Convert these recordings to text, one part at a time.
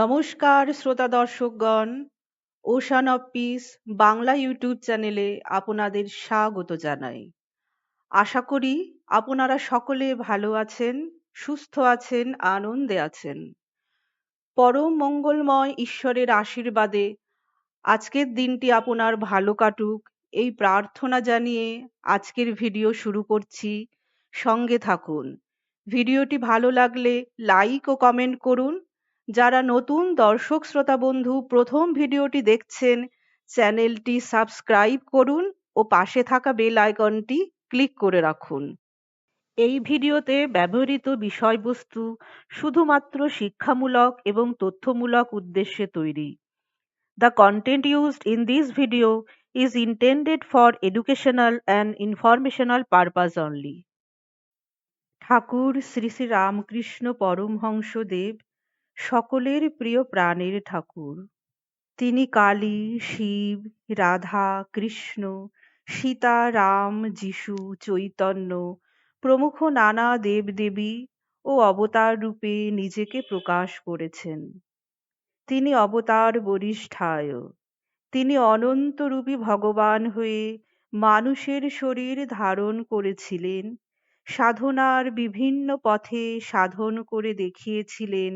নমস্কার, শ্রোতা দর্শকগণ। Ocean of peace Bangla YouTube চ্যানেলে আপনাদের স্বাগত জানাই। আশা করি আপনারা সকলে ভালো আছেন, সুস্থ আছেন, আনন্দে আছেন। পরম মঙ্গলময় ঈশ্বরের আশীর্বাদে আজকের দিনটি আপনার ভালো কাটুক। এই প্রার্থনা জানিয়ে আজকের ভিডিও শুরু করছি। সঙ্গে থাকুন। ভিডিওটি ভালো লাগলে লাইক ও কমেন্ট করুন। যারা নতুন দর্শক, শ্রোতা বন্ধু, প্রথম ভিডিওটি দেখছেন, চ্যানেলটি সাবস্ক্রাইব করুন ও পাশে থাকা বেল আইকনটি ক্লিক করে রাখুন। এই ভিডিওতে ব্যবহৃত বিষয়বস্তু শুধুমাত্র শিক্ষামূলক এবং তথ্যমূলক উদ্দেশ্যে তৈরি। The content used in this video is intended for educational and informational purpose only Thakur Shri Shri Ramakrishna Paramahamsadev সকলের প্রিয় প্রাণের ঠাকুর। তিনি কালী, শিব, রাধা, কৃষ্ণ, সীতা, রাম, যিশু, চৈতন্য, প্রমুখ নানা দেবদেবী ও অবতার রূপে নিজেকে প্রকাশ করেছেন। তিনি অবতার বরিষ্ঠায়। তিনি অনন্তরূপী ভগবান হয়ে মানুষের শরীর ধারণ করেছিলেন, সাধনার বিভিন্ন পথে সাধন করে দেখিয়েছিলেন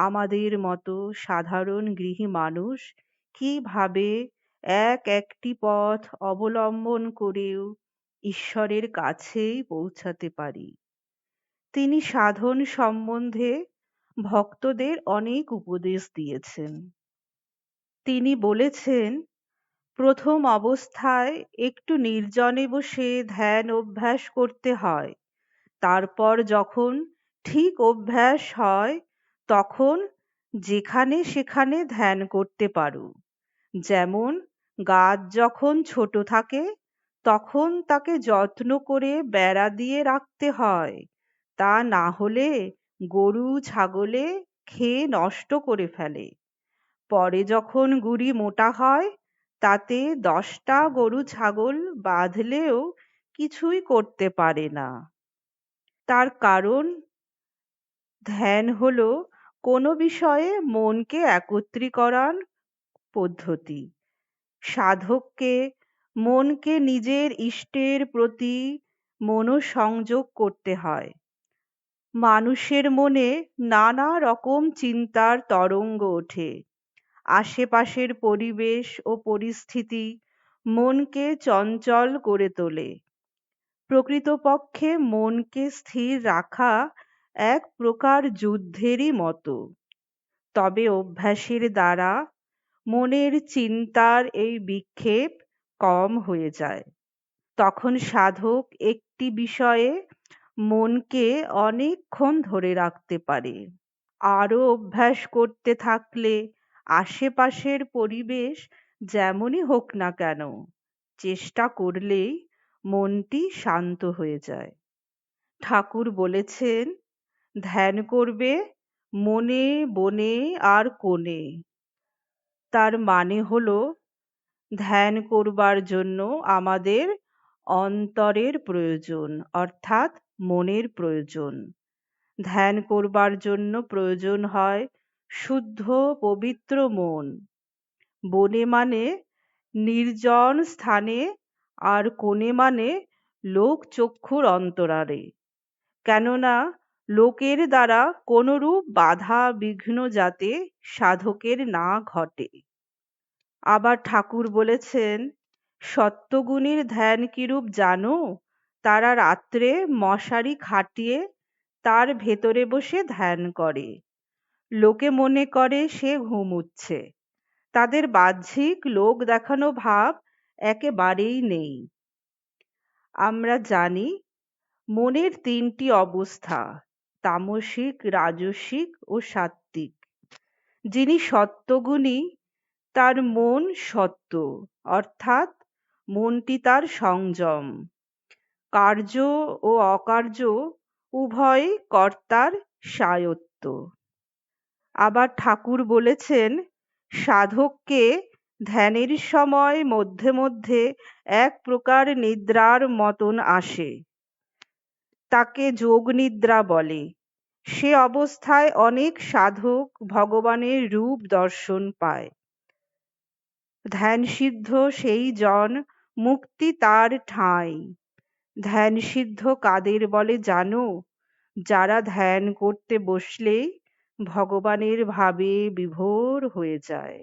আমাদের মতো সাধারণ গৃহী মানুষ কীভাবে এক একটি পথ অবলম্বন করেও ঈশ্বরের কাছেই পৌঁছাতে পারি? তিনি সাধন সম্বন্ধে ভক্তদের অনেক উপদেশ দিয়েছেন। তিনি বলেছেন, প্রথম অবস্থায় একটু নির্জনে বসে ধ্যান অভ্যাস করতে হয়। তারপর যখন ঠিক অভ্যাস হয় তখন যেখানে সেখানে ধ্যান করতে পারো। যেমন গাছ যখন ছোট থাকে, তখন তাকে যত্ন করে বেড়া দিয়ে রাখতে হয়। তা না হলে গরু ছাগলে খেয়ে নষ্ট করে ফেলে। পরে যখন গুড়ি মোটা হয়, তাতে দশটা গরু ছাগল বাঁধলেও কিছুই করতে পারে না। তার কারণ ধ্যান হলো কোনো বিষয়ে মনকে একত্রীকরণ পদ্ধতি। সাধককে মনকে নিজের ইষ্টের প্রতি মনোসংযোগ করতে হয়। মানুষের মনে নানা রকম চিন্তার তরঙ্গ ওঠে। আশেপাশের পরিবেশ ও পরিস্থিতি মনকে চঞ্চল করে তোলে। প্রকৃতপক্ষে মনকে স্থির রাখা এক প্রকার যুদ্ধেরই মতো। তবে অভ্যাসের দ্বারা মনের চিন্তার এই বিক্ষেপ কম হয়ে যায়। তখন সাধক একটি বিষয়ে মনকে অনেকক্ষণ ধরে রাখতে পারে। আরও অভ্যাস করতে থাকলে আশেপাশের পরিবেশ যেমনই হোক না কেন, চেষ্টা করলেই মনটি শান্ত হয়ে যায়। ঠাকুর বলেছেন ধ্যান করবে মনে, বনে আর কোণে। তার মানে হলো, ধ্যান করবার জন্য আমাদের অন্তরের প্রয়োজন, অর্থাৎ মনের প্রয়োজন। ধ্যান করবার জন্য প্রয়োজন হয় শুদ্ধ, পবিত্র মন। বনে মানে নির্জন স্থানে, আর কোণে মানে লোক চক্ষুর অন্তরারে কেননা লোকের দ্বারা কোনরূপ বাধা বিঘ্ন যাতে সাধকের না ঘটে। আবার ঠাকুর বলেছেন, সত্যগুণীর ধ্যান কিরূপ জানো? তারা রাত্রে মশারি খাটিয়ে তার ভেতরে বসে ধ্যান করে। লোকে মনে করে সে ঘুমুচ্ছে তাদের বাহ্যিক লোক দেখানো ভাব একেবারেই নেই। আমরা জানি, মনের তিনটি অবস্থা। তামসিক, রাজসিক ও সাত্ত্বিক। যিনি সত্যগুণী, তার মন সত্য, অর্থাৎ মনটি তার সংযম। কার্য ও অকার্য উভয় কর্তার স্বায়ত্ত। আবার ঠাকুর বলেছেন, সাধককে ধ্যানের সময় মধ্যে মধ্যে এক প্রকার নিদ্রার মতন আসে। তাকে যোগ নিদ্রা বলে। সে অবস্থায় অনেক সাধক ভগবানের রূপ দর্শন পায়। ধ্যান সিদ্ধ সেই জন, মুক্তি তার ঠাঁই। ধ্যান সিদ্ধ কাদের বলে, জানো, যারা ধ্যান করতে বসলে ভগবানের ভাবে বিভোর হয়ে যায়।